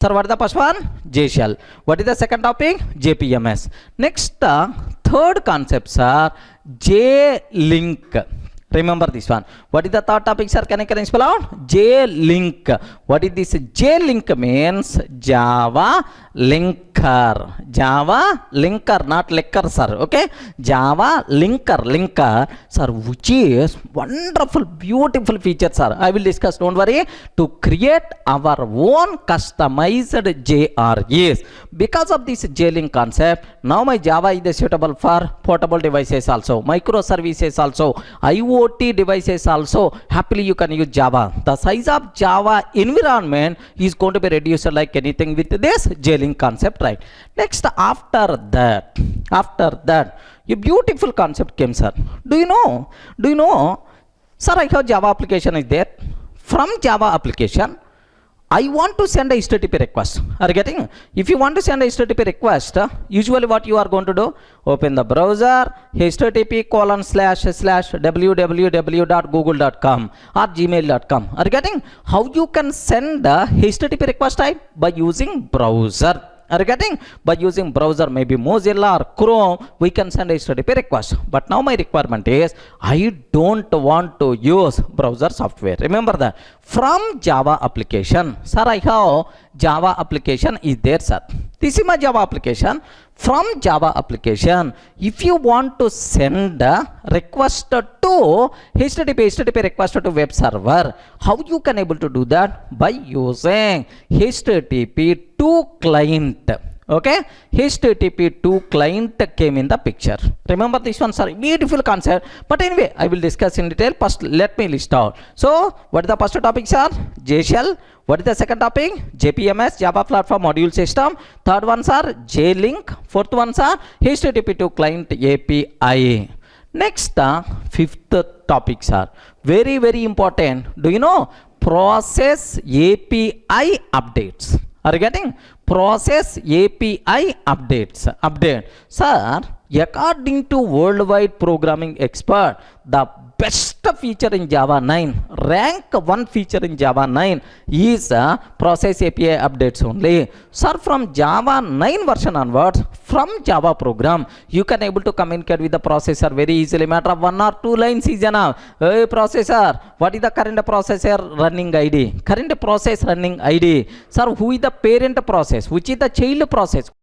తర్వాత Paswan first one JShell what is the second topic JPMS next third concept sir J link remember this one what is the third topic sir can can spell out J link what is this J link means Java linker Java linker not liquor sir okay Java linker linker sir which is wonderful beautiful feature sir I will discuss don't worry to create our own customized JREs because of this J link concept now my Java ఇది suitable for portable devices also microservices also IO IoT devices also. Happily, you can use Java. The size of Java environment is going to be reduced like anything with this J-Link concept, right? Next, after that, after that, a beautiful concept came, sir. Do you know? Do you know? Sir, I have Java application is there. From Java application, I want to send a HTTP request. Are you getting? If you want to send a HTTP request, uh, usually what you are going to do? Open the browser, HTTP colon slash slash www.google.com or gmail.com. Are you getting? How you can send a HTTP request type? By using browser. Are you getting? By using browser, maybe Mozilla or Chrome, we can send HTTP request. But now my requirement is, I don't want to use browser software. Remember that. From Java application, sir, I have Java application is there, sir. This is my Java application. From Java application, if you want to send a request to HTTP, HTTP request to web server, how you can able to do that? By using HTTP to client. Okay, HTTP to client came in the picture. Remember this one, sorry, beautiful concept. But anyway, I will discuss in detail. First, let me list out. So, what the first topic, sir? JShell. What is the second topic? JPMS, Java Platform Module System. Third one, sir, J-Link. Fourth one, sir, HTTP to client API. Next, uh, fifth topic, sir. Very, very important. Do you know? Process API updates. Are getting process API updates update sir according to worldwide programming expert the best feature in Java nine rank one feature in Java nine is process API updates only sir from Java nine version onwards from Java program, you can able to communicate with the processor very easily. Matter of one or two lines is enough. Hey, processor, what is the current processor running ID? Current process running ID. Sir, who is the parent process? Which is the child process?